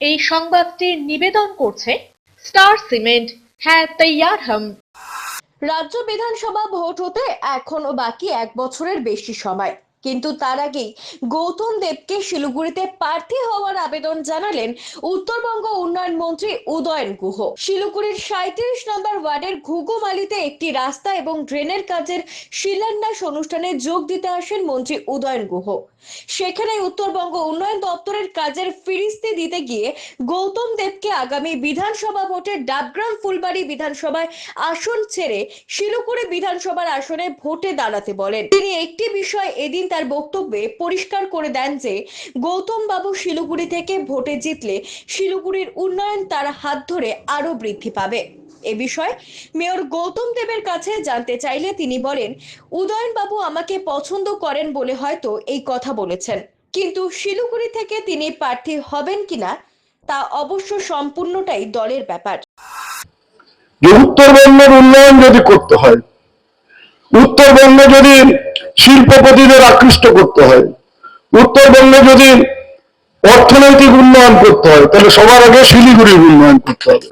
এই সংবাদটি নিবেদন করছে স্টার সিমেন্ট হ্যাঁ তৈয়ার হাম। রাজ্য বিধানসভা ভোট হতে এখনও বাকি এক বছরের বেশি সময়। কিন্তু তার আগেই গৌতম দেবকে শিলিগুড়িতে প্রার্থী হওয়ার আবেদন জানালেন উত্তরবঙ্গ উন্নয়ন মন্ত্রী উদয়ন গুহ। শিলিগুড়ির সাঁত্রিশ নম্বর ওয়ার্ডের ঘুঘুমালিতে একটি রাস্তা এবং ড্রেনের কাজের শিলান্যাস অনুষ্ঠানে যোগ দিতে আসেন মন্ত্রী উদয়ন গুহ। সেখানে উত্তরবঙ্গ উন্নয়ন দপ্তরের কাজের ফিরিস্তি দিতে গিয়ে গৌতম দেবকে আগামী বিধানসভা ভোটে ডাবগ্রাম ফুলবাড়ি বিধানসভায় আসন ছেড়ে শিলিগুড়ি বিধানসভার আসনে ভোটে দাঁড়াতে বলেন। তিনি একটি বিষয় এদিন তার বক্তব্যে পরিষ্কার করে দেন যে, গৌতম বাবু শিলিগুড়ি থেকে ভোটে জিতলে শিলিগুড়ির উন্নয়ন তার হাত ধরে আরও বৃদ্ধি পাবে। এ বিষয়ে মেয়র গৌতম দেবের কাছে জানতে চাইলে তিনি বলেন, উদয়ন বাবু আমাকে পছন্দ করেন বলে হয়তো এই কথা বলেছেন। কিন্তু শিলিগুড়ি থেকে তিনি প্রার্থী হবেন কিনা তা অবশ্য সম্পূর্ণটাই দলের ব্যাপার। উত্তরবঙ্গের উন্নয়ন যদি করতে হয়, উত্তরবঙ্গে যদি শিল্পপতিদের আকৃষ্ট করতে হয়। উত্তরবঙ্গে যদি অর্থনৈতিক উন্নয়ন করতে হয়, তাহলে সবার আগে শিলিগুড়ির উন্নয়ন করতে হবে।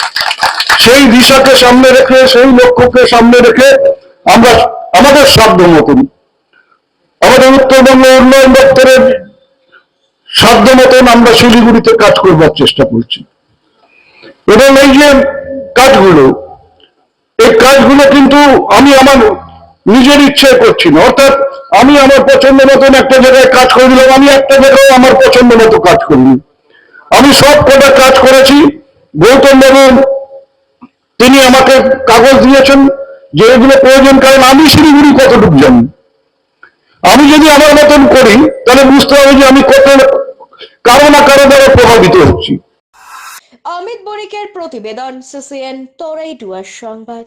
সেই দিশাকে সামনে রেখে, সেই লক্ষ্যকে সামনে রেখে আমরা আমাদের সাধ্য মতন, আমাদের উত্তরবঙ্গ উন্নয়ন দপ্তরের সাধ্য মতন আমরা শিলিগুড়িতে কাজ করবার চেষ্টা করছি। এবং এই যে কাজগুলো, এই কাজগুলো কিন্তু আমি আমার নিজের ইচ্ছে করছি না। অর্থাৎ আমি আমার পছন্দ মতন একটা জায়গায় কাজ করে দিলাম, আমি একটা জায়গায় আমার পছন্দ মতো কাজ করিনি। আমি সব কটা কাজ করেছি। গৌতম বাবু, তিনি আমাকে কাগজ দিয়েছেন যে এগুলো প্রয়োজন, কারণ আমি শিলিগুড়ি কতটুকু জানি। আমি যদি আমার মতন করি, তাহলে বুঝতে হবে যে আমি কত কারও না কারও দ্বারা প্রভাবিত হচ্ছি। অমিত বণিকের প্রতিবেদন, সিসিএন, তোরাই ডুয়ার সংবাদ।